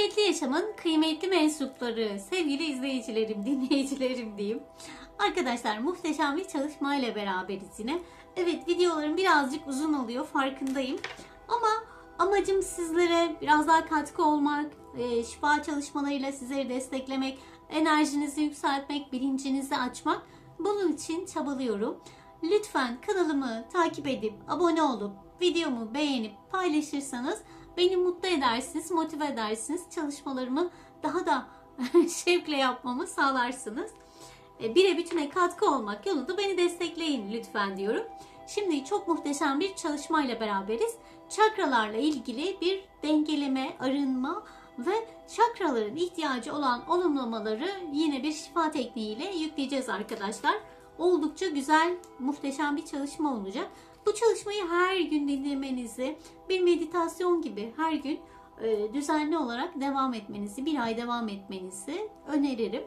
Kıymetli yaşamın kıymetli mensupları, sevgili izleyicilerim, dinleyicilerim diyeyim. Arkadaşlar muhteşem bir çalışmayla beraberiz yine. Evet videolarım birazcık uzun oluyor farkındayım. Ama amacım sizlere biraz daha katkı olmak, e, şifa çalışmalarıyla sizleri desteklemek, enerjinizi yükseltmek, bilincinizi açmak. Bunun için çabalıyorum. Lütfen kanalımı takip edip abone olup videomu beğenip paylaşırsanız beni mutlu edersiniz, motive edersiniz. Çalışmalarımı daha da şevkle yapmamı sağlarsınız. E, Bire bütüne katkı olmak yolunda beni destekleyin lütfen diyorum. Şimdi çok muhteşem bir çalışmayla beraberiz. Çakralarla ilgili bir dengeleme, arınma ve çakraların ihtiyacı olan olumlamaları yine bir şifa tekniğiyle yükleyeceğiz arkadaşlar. Oldukça güzel, muhteşem bir çalışma olacak. Bu çalışmayı her gün dinlemenizi, bir meditasyon gibi her gün e, düzenli olarak devam etmenizi, bir ay devam etmenizi öneririm.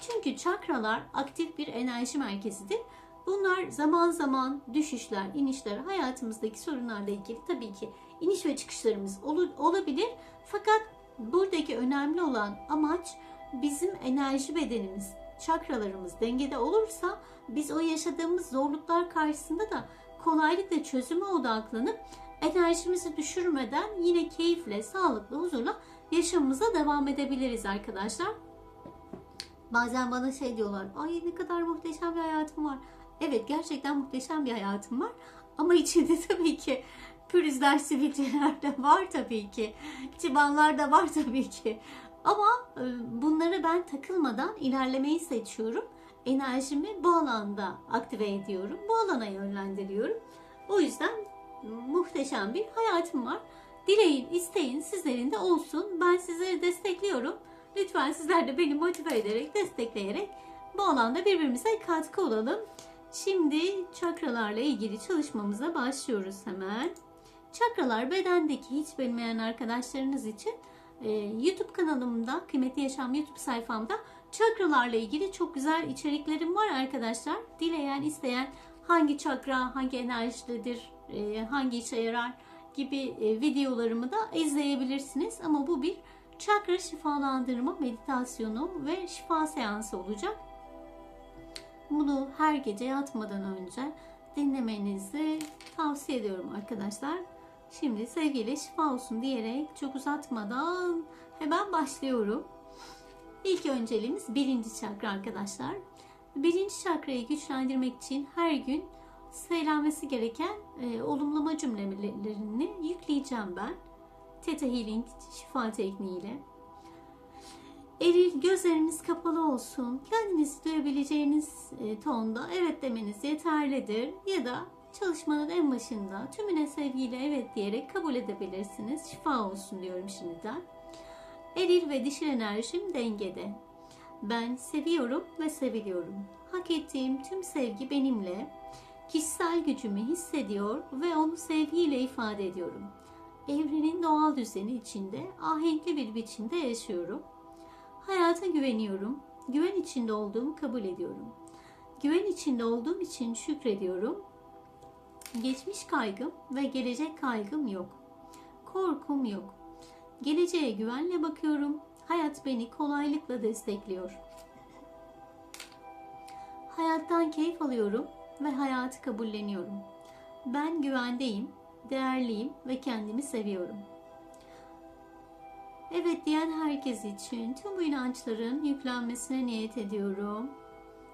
Çünkü çakralar aktif bir enerji merkezidir. Bunlar zaman zaman düşüşler, inişler, hayatımızdaki sorunlarla ilgili tabii ki iniş ve çıkışlarımız olabilir. Fakat buradaki önemli olan amaç bizim enerji bedenimiz, çakralarımız dengede olursa biz o yaşadığımız zorluklar karşısında da kolaylıkla çözüme odaklanıp enerjimizi düşürmeden yine keyifle, sağlıklı, huzurla yaşamımıza devam edebiliriz arkadaşlar. Bazen bana şey diyorlar. Ay ne kadar muhteşem bir hayatım var. Evet gerçekten muhteşem bir hayatım var. Ama içinde tabii ki pürüzler, sivilceler de var tabii ki. Çıbanlar da var tabii ki. Ama e, bunlara ben takılmadan ilerlemeyi seçiyorum. Enerjimi bu alanda aktive ediyorum. Bu alana yönlendiriyorum. O yüzden muhteşem bir hayatım var. Dileyin, isteyin sizlerin de olsun. Ben sizleri destekliyorum. Lütfen sizler de beni motive ederek, destekleyerek bu alanda birbirimize katkı olalım. Şimdi çakralarla ilgili çalışmamıza başlıyoruz hemen. Çakralar bedendeki hiç bilmeyen arkadaşlarınız için e, YouTube kanalımda, Kıymetli Yaşam YouTube sayfamda çakralarla ilgili çok güzel içeriklerim var arkadaşlar. Dileyen, isteyen hangi çakra, hangi enerjidedir, e, hangi işe yarar gibi e, videolarımı da izleyebilirsiniz. Ama bu bir çakra şifalandırma meditasyonu ve şifa seansı olacak. Bunu her gece yatmadan önce dinlemenizi tavsiye ediyorum arkadaşlar. Şimdi sevgiyle şifa olsun diyerek çok uzatmadan hemen başlıyorum. İlk önceliğimiz birinci çakra arkadaşlar. Birinci çakrayı güçlendirmek için her gün söylenmesi gereken e, olumlama cümlelerini yükleyeceğim ben. Theta Healing şifa tekniğiyle. Eril gözleriniz kapalı olsun. Kendinizi duyabileceğiniz e, tonda evet demeniz yeterlidir. Ya da çalışmanın en başında tümüne sevgiyle evet diyerek kabul edebilirsiniz. Şifa olsun diyorum şimdiden. Eril ve dişil enerjim dengede. Ben seviyorum ve seviliyorum. Hak ettiğim tüm sevgi benimle. Kişisel gücümü hissediyor ve onu sevgiyle ifade ediyorum. Evrenin doğal düzeni içinde ahenkli bir biçimde yaşıyorum. Hayata güveniyorum. Güven içinde olduğumu kabul ediyorum. Güven içinde olduğum için şükrediyorum. Geçmiş kaygım ve gelecek kaygım yok. Korkum yok. Geleceğe güvenle bakıyorum. Hayat beni kolaylıkla destekliyor. Hayattan keyif alıyorum ve hayatı kabulleniyorum. Ben güvendeyim, değerliyim ve kendimi seviyorum. Evet diyen herkes için tüm bu inançların yüklenmesine niyet ediyorum.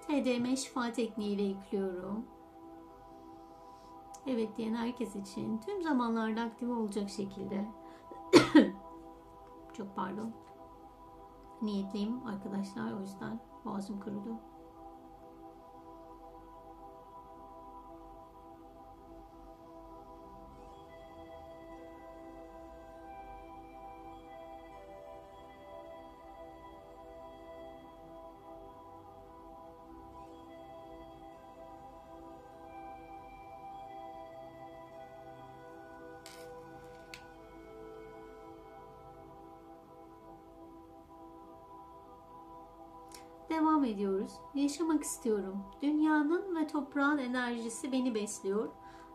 TDM şifa tekniğiyle yüklüyorum. Evet diyen herkes için tüm zamanlarda aktif olacak şekilde çok pardon niyetliyim arkadaşlar o yüzden boğazım kurudu. Devam ediyoruz. Yaşamak istiyorum. Dünyanın ve toprağın enerjisi beni besliyor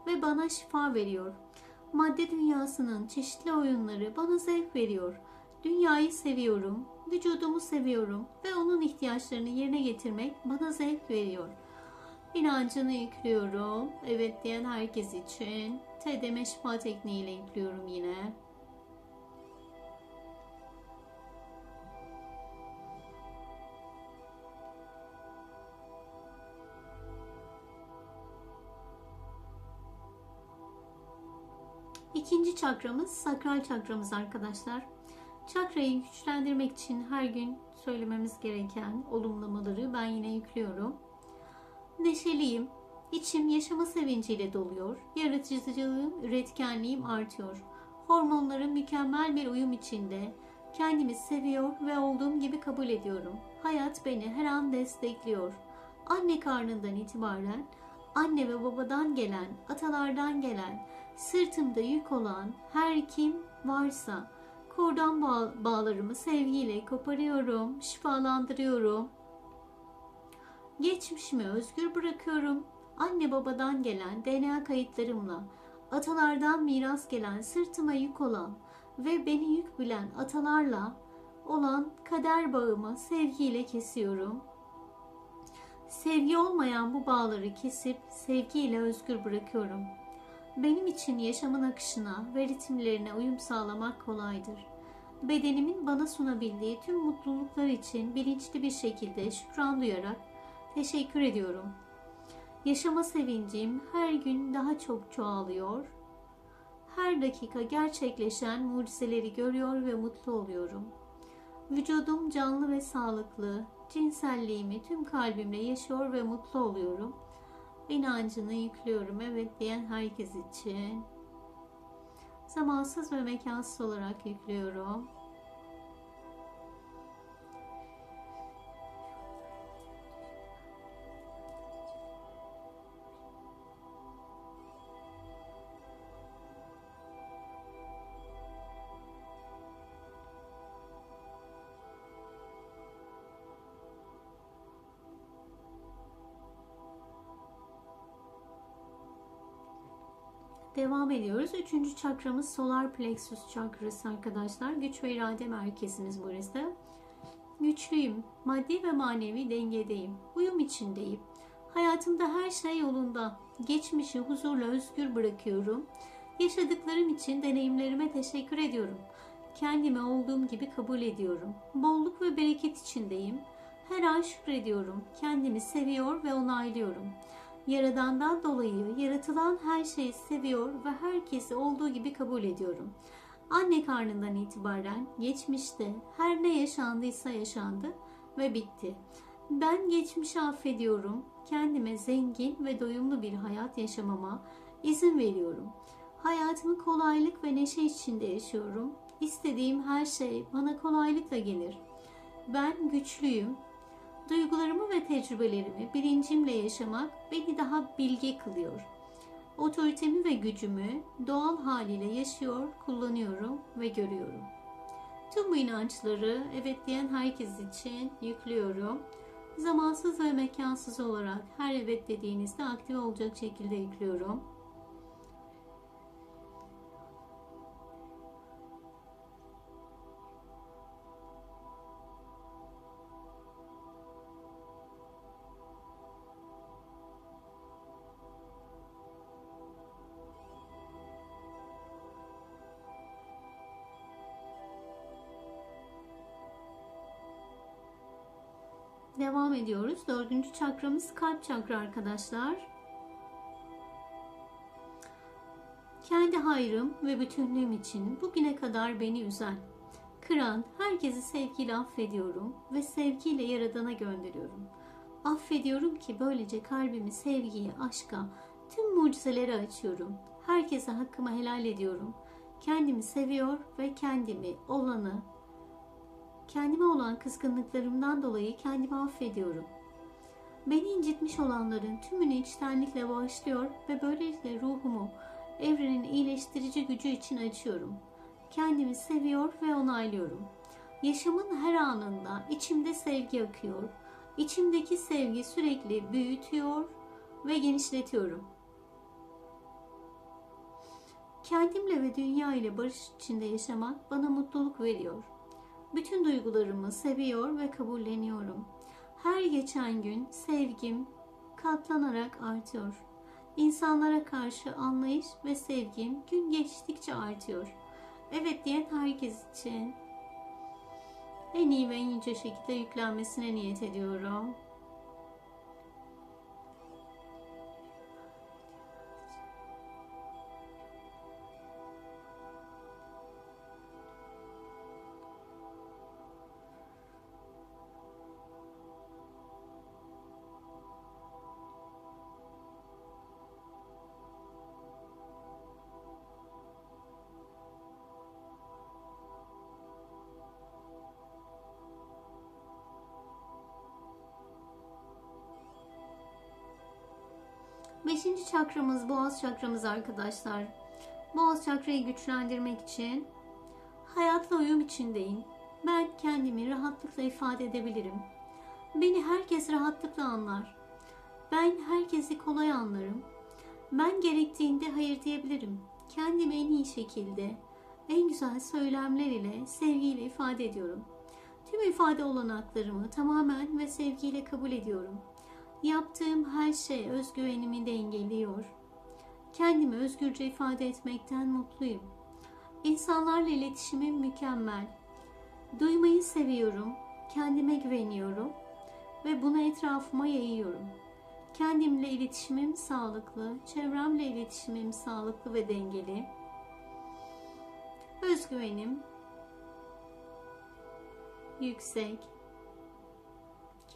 ve bana şifa veriyor. Madde dünyasının çeşitli oyunları bana zevk veriyor. Dünyayı seviyorum, vücudumu seviyorum ve onun ihtiyaçlarını yerine getirmek bana zevk veriyor. İnancını yüklüyorum. Evet diyen herkes için. TDM şifa tekniğiyle yüklüyorum İkinci çakramız sakral çakramız arkadaşlar. Çakrayı güçlendirmek için her gün söylememiz gereken olumlamaları ben yine yüklüyorum. Neşeliyim. İçim yaşama sevinciyle doluyor. Yaratıcılığım, üretkenliğim artıyor. Hormonlarım mükemmel bir uyum içinde. Kendimi seviyor ve olduğum gibi kabul ediyorum. Hayat beni her an destekliyor. Anne karnından itibaren anne ve babadan gelen, atalardan gelen, sırtımda yük olan her kim varsa kordan bağ- bağlarımı sevgiyle koparıyorum, şifalandırıyorum. Geçmişimi özgür bırakıyorum. Anne babadan gelen DNA kayıtlarımla, atalardan miras gelen, sırtıma yük olan ve beni yük bilen atalarla olan kader bağımı sevgiyle kesiyorum. Sevgi olmayan bu bağları kesip sevgiyle özgür bırakıyorum. Benim için yaşamın akışına ve ritimlerine uyum sağlamak kolaydır. Bedenimin bana sunabildiği tüm mutluluklar için bilinçli bir şekilde şükran duyarak teşekkür ediyorum. Yaşama sevincim her gün daha çok çoğalıyor. Her dakika gerçekleşen mucizeleri görüyor ve mutlu oluyorum. Vücudum canlı ve sağlıklı. Cinselliğimi tüm kalbimle yaşıyor ve mutlu oluyorum. İnancını yüklüyorum evet diyen herkes için. Zamansız ve mekansız olarak yüklüyorum. Devam ediyoruz. Üçüncü çakramız solar plexus çakrası arkadaşlar. Güç ve irade merkezimiz burası. Güçlüyüm. Maddi ve manevi dengedeyim. Uyum içindeyim. Hayatımda her şey yolunda. Geçmişi huzurla özgür bırakıyorum. Yaşadıklarım için deneyimlerime teşekkür ediyorum. Kendimi olduğum gibi kabul ediyorum. Bolluk ve bereket içindeyim. Her an şükrediyorum. Kendimi seviyor ve onaylıyorum. Yaradandan dolayı yaratılan her şeyi seviyor ve herkesi olduğu gibi kabul ediyorum. Anne karnından itibaren geçmişte her ne yaşandıysa yaşandı ve bitti. Ben geçmişi affediyorum. Kendime zengin ve doyumlu bir hayat yaşamama izin veriyorum. Hayatımı kolaylık ve neşe içinde yaşıyorum. İstediğim her şey bana kolaylıkla gelir. Ben güçlüyüm, Duygularımı ve tecrübelerimi bilincimle yaşamak beni daha bilge kılıyor. Otoritemi ve gücümü doğal haliyle yaşıyor, kullanıyorum ve görüyorum. Tüm bu inançları evet diyen herkes için yüklüyorum. Zamansız ve mekansız olarak her evet dediğinizde aktif olacak şekilde yüklüyorum. Devam ediyoruz. Dördüncü çakramız kalp çakra arkadaşlar. Kendi hayrım ve bütünlüğüm için bugüne kadar beni üzen, kıran herkesi sevgiyle affediyorum ve sevgiyle Yaradan'a gönderiyorum. Affediyorum ki böylece kalbimi sevgiye, aşka, tüm mucizelere açıyorum. Herkese hakkımı helal ediyorum. Kendimi seviyor ve kendimi, olanı, Kendime olan kızgınlıklarımdan dolayı kendimi affediyorum. Beni incitmiş olanların tümünü içtenlikle bağışlıyor ve böylelikle ruhumu evrenin iyileştirici gücü için açıyorum. Kendimi seviyor ve onaylıyorum. Yaşamın her anında içimde sevgi akıyor. İçimdeki sevgi sürekli büyütüyor ve genişletiyorum. Kendimle ve dünya ile barış içinde yaşamak bana mutluluk veriyor. Bütün duygularımı seviyor ve kabulleniyorum. Her geçen gün sevgim katlanarak artıyor. İnsanlara karşı anlayış ve sevgim gün geçtikçe artıyor. Evet diyen herkes için en iyi ve en yüce şekilde yüklenmesine niyet ediyorum. Beşinci çakramız boğaz çakramız arkadaşlar. Boğaz çakrayı güçlendirmek için hayatla uyum içindeyim. Ben kendimi rahatlıkla ifade edebilirim. Beni herkes rahatlıkla anlar. Ben herkesi kolay anlarım. Ben gerektiğinde hayır diyebilirim. Kendimi en iyi şekilde, en güzel söylemler ile, sevgiyle ifade ediyorum. Tüm ifade olanaklarımı tamamen ve sevgiyle kabul ediyorum.'' Yaptığım her şey özgüvenimi dengeliyor. Kendimi özgürce ifade etmekten mutluyum. İnsanlarla iletişimim mükemmel. Duymayı seviyorum, kendime güveniyorum ve bunu etrafıma yayıyorum. Kendimle iletişimim sağlıklı, çevremle iletişimim sağlıklı ve dengeli. Özgüvenim yüksek.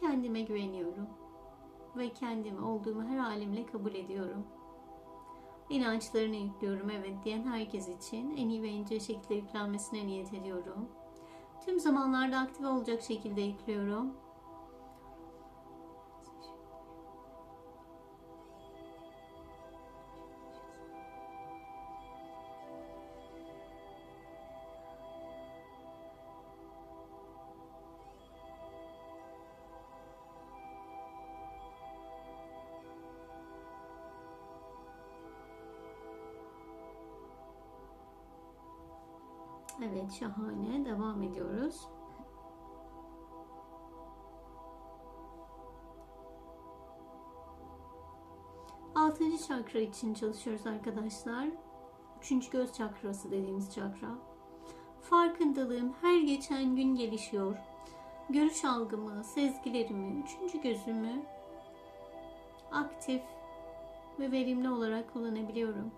Kendime güveniyorum ve kendimi olduğumu her halimle kabul ediyorum. İnançlarını yüklüyorum evet diyen herkes için en iyi ve ince şekilde yüklenmesine niyet ediyorum. Tüm zamanlarda aktive olacak şekilde yüklüyorum. Evet şahane. Devam ediyoruz. Altıncı çakra için çalışıyoruz arkadaşlar. Üçüncü göz çakrası dediğimiz çakra. Farkındalığım her geçen gün gelişiyor. Görüş algımı, sezgilerimi, üçüncü gözümü aktif ve verimli olarak kullanabiliyorum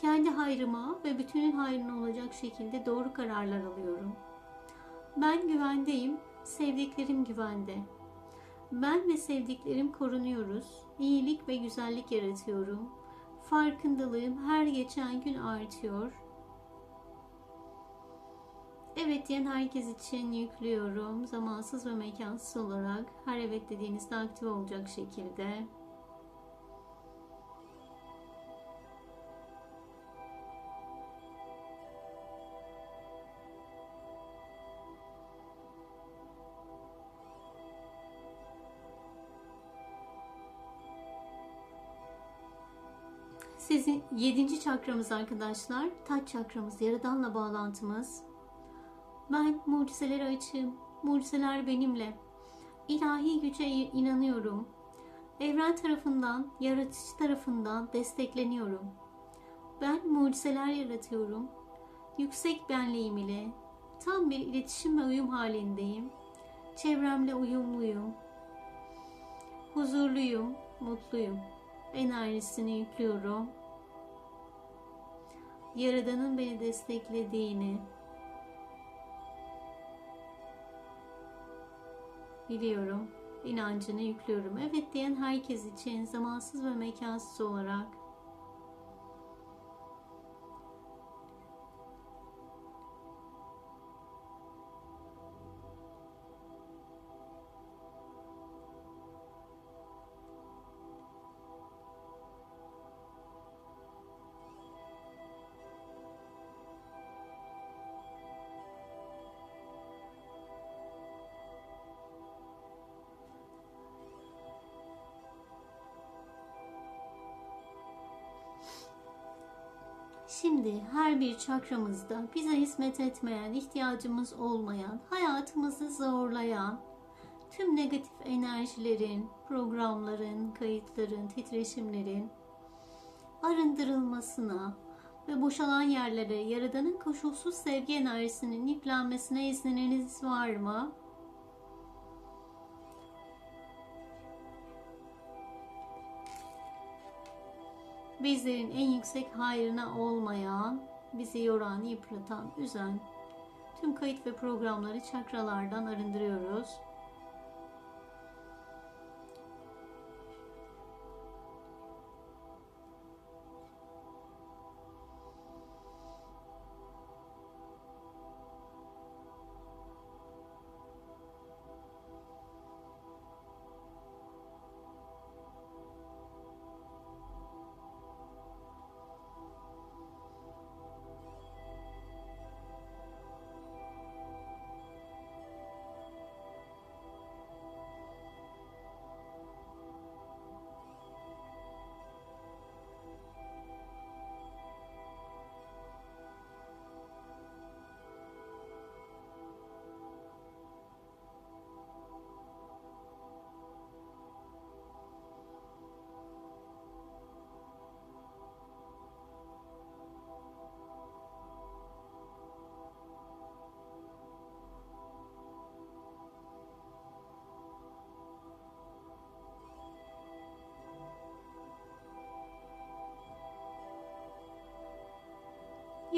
kendi hayrıma ve bütünün hayrına olacak şekilde doğru kararlar alıyorum. Ben güvendeyim, sevdiklerim güvende. Ben ve sevdiklerim korunuyoruz. İyilik ve güzellik yaratıyorum. Farkındalığım her geçen gün artıyor. Evet diyen herkes için yüklüyorum. Zamansız ve mekansız olarak her evet dediğinizde aktif olacak şekilde. Yedinci çakramız arkadaşlar. Taç çakramız, yaradanla bağlantımız. Ben mucizelere açığım. Mucizeler benimle. İlahi güce inanıyorum. Evren tarafından, yaratıcı tarafından destekleniyorum. Ben mucizeler yaratıyorum. Yüksek benliğim ile tam bir iletişim ve uyum halindeyim. Çevremle uyumluyum. Huzurluyum, mutluyum enerjisini yüklüyorum. Yaradan'ın beni desteklediğini biliyorum. İnancını yüklüyorum. Evet diyen herkes için zamansız ve mekansız olarak Şimdi her bir çakramızda bize hizmet etmeyen, ihtiyacımız olmayan, hayatımızı zorlayan tüm negatif enerjilerin, programların, kayıtların, titreşimlerin arındırılmasına ve boşalan yerlere Yaradan'ın koşulsuz sevgi enerjisinin yüklenmesine izniniz var mı? Bizlerin en yüksek hayrına olmayan, bizi yoran, yıpratan, üzen tüm kayıt ve programları çakralardan arındırıyoruz.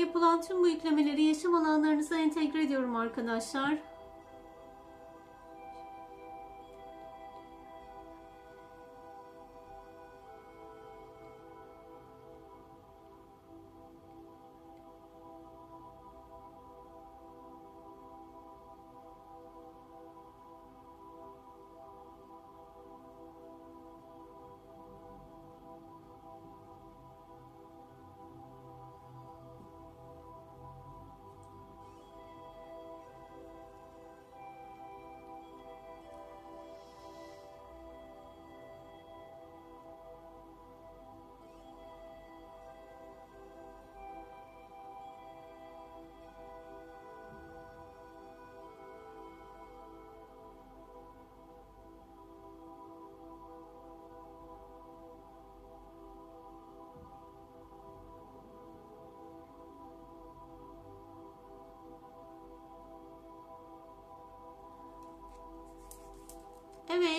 Yapılan tüm bu yüklemeleri yaşam alanlarınıza entegre ediyorum arkadaşlar.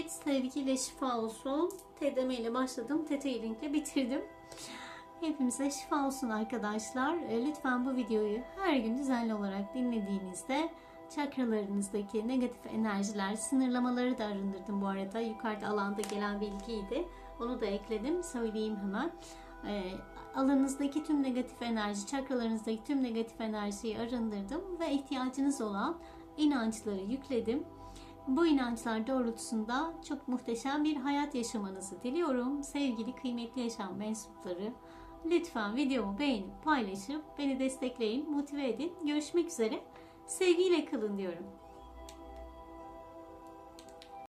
Evet, sevgiyle şifa olsun. TDM ile başladım. TT ile bitirdim. Hepimize şifa olsun arkadaşlar. E, Lütfen bu videoyu her gün düzenli olarak dinlediğinizde çakralarınızdaki negatif enerjiler, sınırlamaları da arındırdım bu arada. Yukarıda alanda gelen bilgiydi. Onu da ekledim. Söyleyeyim hemen. E, alanınızdaki tüm negatif enerji, çakralarınızdaki tüm negatif enerjiyi arındırdım ve ihtiyacınız olan inançları yükledim. Bu inançlar doğrultusunda çok muhteşem bir hayat yaşamanızı diliyorum. Sevgili kıymetli yaşam mensupları, lütfen videomu beğenip paylaşıp beni destekleyin, motive edin. Görüşmek üzere. Sevgiyle kalın diyorum.